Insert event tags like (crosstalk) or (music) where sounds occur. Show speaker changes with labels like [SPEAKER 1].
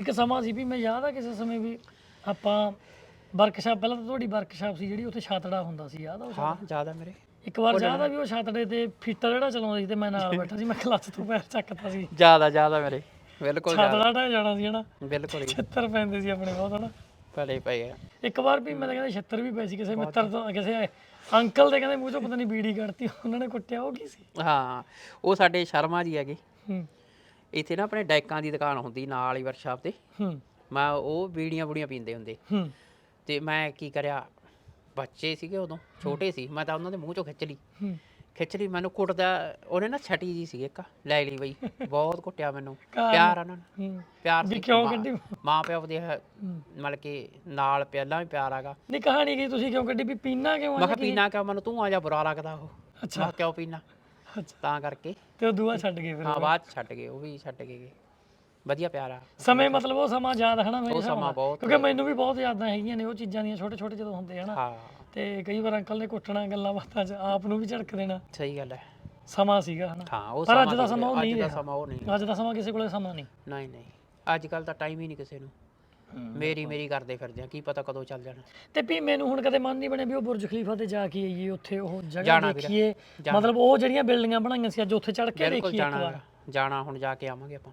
[SPEAKER 1] ਇੱਕ ਸਮਾਂ ਸੀ ਵੀ ਮੈਂ ਯਾਦ ਆ ਕਿਸੇ ਸਮੇਂ ਵੀ ਆਪਾਂ ਵਰਕਸ਼ਾਪ ਪਹਿਲਾਂ ਤਾਂ ਤੁਹਾਡੀ ਵਰਕਸ਼ਾਪ ਸੀ ਜਿਹੜੀ ਉੱਥੇ ਛਾਤੜਾ ਹੁੰਦਾ ਸੀ ਯਾਦ ਆ ਉਹ?
[SPEAKER 2] ਹਾਂ ਜ਼ਿਆਦਾ ਮੇਰੇ।
[SPEAKER 1] ਇੱਕ ਵਾਰ ਯਾਦ ਆ ਵੀ ਉਹ ਛਾਤੜੇ ਤੇ ਫੀਟਰ ਜਿਹੜਾ ਚਲਾਉਂਦਾ ਸੀ ਤੇ ਮੈਂ ਨਾਲ ਬੈਠਾ ਸੀ ਮੈਂ ਕਲੱਚ ਤੋਂ ਪੈਰ ਚੱਕਤਾ ਸੀ।
[SPEAKER 2] ਜ਼ਿਆਦਾ ਜ਼ਿਆਦਾ ਮੇਰੇ। ਬਿਲਕੁਲ ਜ਼ਿਆਦਾ
[SPEAKER 1] ਛਾਤੜਾ ਜਾਣਾ ਸੀ ਹਨਾ?
[SPEAKER 2] ਬਿਲਕੁਲ ਹੀ
[SPEAKER 1] ਛਿੱਤਰ ਪੈਂਦੇ ਸੀ ਆਪਣੇ ਬਹੁਤ ਹਨਾ?
[SPEAKER 2] ਭਲੇ ਪਏ ਆ।
[SPEAKER 1] ਇੱਕ ਵਾਰ ਵੀ ਮੈਂ ਤਾਂ ਕਹਿੰਦਾ ਛਿੱਤਰ ਵੀ ਪਏ ਸੀ ਕਿਸੇ ਮਿੱਤਰ ਤੋਂ ਕਿਸੇ ਅੰਕਲ ਦੇ ਕਹਿੰਦੇ ਮੂੰਹ ਚੋਂ ਪਤਾ ਨਹੀਂ ਬੀੜੀ ਕੱਢਤੀ ਉਹਨਾਂ ਨੇ ਕੁੱਟਿਆ ਉਹ ਕੀ ਸੀ?
[SPEAKER 2] ਹਾਂ ਉਹ ਸਾਡੇ ਸ਼ਰਮਾ ਜੀ ਹੈਗੇ।
[SPEAKER 1] ਹੂੰ।
[SPEAKER 2] ਇੱਥੇ ਨਾ ਆਪਣੇ ਡੈਕਾਂ ਦੀ ਦੁਕਾਨ ਹੁੰਦੀ ਨਾਲ ਹੀ ਵਰਕਸ਼ਾਪ ਤੇ।
[SPEAKER 1] ਹੂੰ।
[SPEAKER 2] ਮੈਂ ਉਹ ਬੀੜੀਆਂ ਬੁੜੀਆਂ ਪੀਂਦੇ ਹੁੰਦੇ।
[SPEAKER 1] ਹੂੰ।
[SPEAKER 2] ਤੇ ਮੈਂ ਕੀ ਕਰਿਆ ਬੱਚੇ ਸੀਗੇ ਉਦੋਂ ਛੋਟੇ ਸੀ ਮੈਂ ਤਾਂ ਉਹਨਾਂ ਦੇ ਮੂੰਹ ਚੋਂ ਖਿੱਚ ਲਈ।
[SPEAKER 1] ਹੂੰ।
[SPEAKER 2] ਖਿੱਚ ਲਈ ਮੈਨੂੰ ਕੁੱਟਦਾ ਉਹਨੇ ਨਾ ਛਟੀ ਜੀ ਸੀ ਇੱਕ ਲੈ ਲਈ ਬਈ (laughs) ਬਹੁਤ ਕੁੱਟਿਆ ਮੈਨੂੰ? ਪਿਆਰ ਉਹਨਾਂ ਨੂੰ।
[SPEAKER 1] ਹੂੰ।
[SPEAKER 2] ਪਿਆਰ
[SPEAKER 1] ਵੀ
[SPEAKER 2] ਸੀ
[SPEAKER 1] ਕਿਉਂ
[SPEAKER 2] ਮਾਂ-
[SPEAKER 1] ਕੱਢੀ?
[SPEAKER 2] ਮਾਂ ਪਿਓ ਦੇ ਮਤਲਬ ਕਿ ਨਾਲ ਪਹਿਲਾਂ ਵੀ ਪਿਆਰ ਆਗਾ
[SPEAKER 1] ਨਹੀਂ ਕਹਾਣੀ ਕੀ ਤੁਸੀਂ ਕਿਉਂ ਕੱਢੀ? ਵੀ ਪੀਣਾ ਕਿਉਂ
[SPEAKER 2] ਮੈਂ
[SPEAKER 1] ਆ
[SPEAKER 2] ਕਿਹਾ ਪੀਣਾ ਕਿਉਂ? ਮੈਨੂੰ ਤੂੰ ਆ ਜਾ ਬੁਰਾ ਲੱਗਦਾ ਉਹ। ਮੈਂ ਕਿਹਾ ਕਿਉਂ ਪੀਣਾ?
[SPEAKER 1] ਅੱਛਾ
[SPEAKER 2] ਤਾਂ ਕਰਕੇ।
[SPEAKER 1] ਤੇ ਉਹ ਦੂਆ ਛੱਡ ਗਏ ਫਿਰ
[SPEAKER 2] ਹਾਂ ਬਾਅਦ 'ਚ ਛੱਡ ਗਏ ਉਹ ਵੀ ਛੱਡ ਗਏ ਗੇ। ਵਧੀਆ ਪਿਆਰ ਆ।
[SPEAKER 1] ਸਮੇਂ ਮਤਲਬ ਉਹ ਸਮਾਂ ਯਾਦ ਹਨਾ ਮੇਰੇ
[SPEAKER 2] ਉਹ
[SPEAKER 1] ਹਿਸਾਬ
[SPEAKER 2] ਸਮਾਂ
[SPEAKER 1] ਨਾਲ।
[SPEAKER 2] ਬਹੁਤ
[SPEAKER 1] ਕਿਉਂਕਿ ਮੈਨੂੰ ਵੀ ਬਹੁਤ ਯਾਦਾਂ ਹੈਗੀਆਂ ਨੇ ਉਹ ਚੀਜ਼ਾਂ ਦੀਆਂ ਛੋਟੇ ਛੋਟੇ ਜਦੋਂ ਹੁੰਦੇ ਹਨਾ।
[SPEAKER 2] ਹਾਂ।
[SPEAKER 1] ਤੇ ਕਈ ਵਾਰ ਅੰਕਲ ਨੇ ਕੁੱਟਣਾ ਗੱਲਾਂ ਬਾਤਾਂ 'ਚ ਆਪ ਨੂੰ ਵੀ ਝੜਕ ਦੇਣਾ।
[SPEAKER 2] ਸਹੀ ਗੱਲ ਹੈ
[SPEAKER 1] ਸਮਾਂ ਸੀਗਾ ਹਨਾ।
[SPEAKER 2] ਹਾਂ ਉਹ
[SPEAKER 1] ਪਰ ਅੱਜ
[SPEAKER 2] ਸਮਾਂ
[SPEAKER 1] ਦਾ ਸਮਾਂ ਉਹ
[SPEAKER 2] ਅੱਜ ਦਾ
[SPEAKER 1] ਰਿਹਾ।
[SPEAKER 2] ਸਮਾਂ ਉਹ ਨਹੀਂ
[SPEAKER 1] ਅੱਜ ਦਾ ਸਮਾਂ ਕਿਸੇ ਕੋਲੇ ਸਮਾਂ ਨਹੀਂ।
[SPEAKER 2] ਨਹੀਂ ਨਹੀਂ। ਅੱਜ ਕੱਲ ਤਾਂ ਟਾਈਮ ਹੀ ਨਹੀਂ ਕਿਸੇ ਨੂੰ। ਮੇਰੀ ਮੇਰੀ ਕਰਦੇ ਫਿਰਦੇ ਆ ਕੀ ਪਤਾ ਕਦੋਂ ਚੱਲ ਜਾਣਾ।
[SPEAKER 1] ਤੇ ਵੀ ਮੈਨੂੰ ਹੁਣ ਕਦੇ ਮਨ ਨਹੀਂ ਬਣਿਆ ਵੀ ਉਹ ਬੁਰਜ ਖਲੀਫਾ ਤੇ ਜਾ ਕੇ ਆਈਏ ਉੱਥੇ ਉਹ ਜਗ੍ਹਾ
[SPEAKER 2] ਜਾਣਾ ਵੀਰੇ,
[SPEAKER 1] ਦੇਖੀਏ। ਮਤਲਬ ਉਹ ਜਿਹੜੀਆਂ ਬਿਲਡਿੰਗਾਂ ਬਣਾਈਆਂ ਸੀ ਅੱਜ ਉੱਥੇ ਚੜ ਕੇ
[SPEAKER 2] ਬਿਲਕੁਲ
[SPEAKER 1] ਦੇਖੀਏ ਇੱਕ
[SPEAKER 2] ਜਾਣਾ ਜਾਣਾ ਹੁਣ ਜਾ ਕੇ ਆਵਾਂਗੇ ਆਪਾਂ।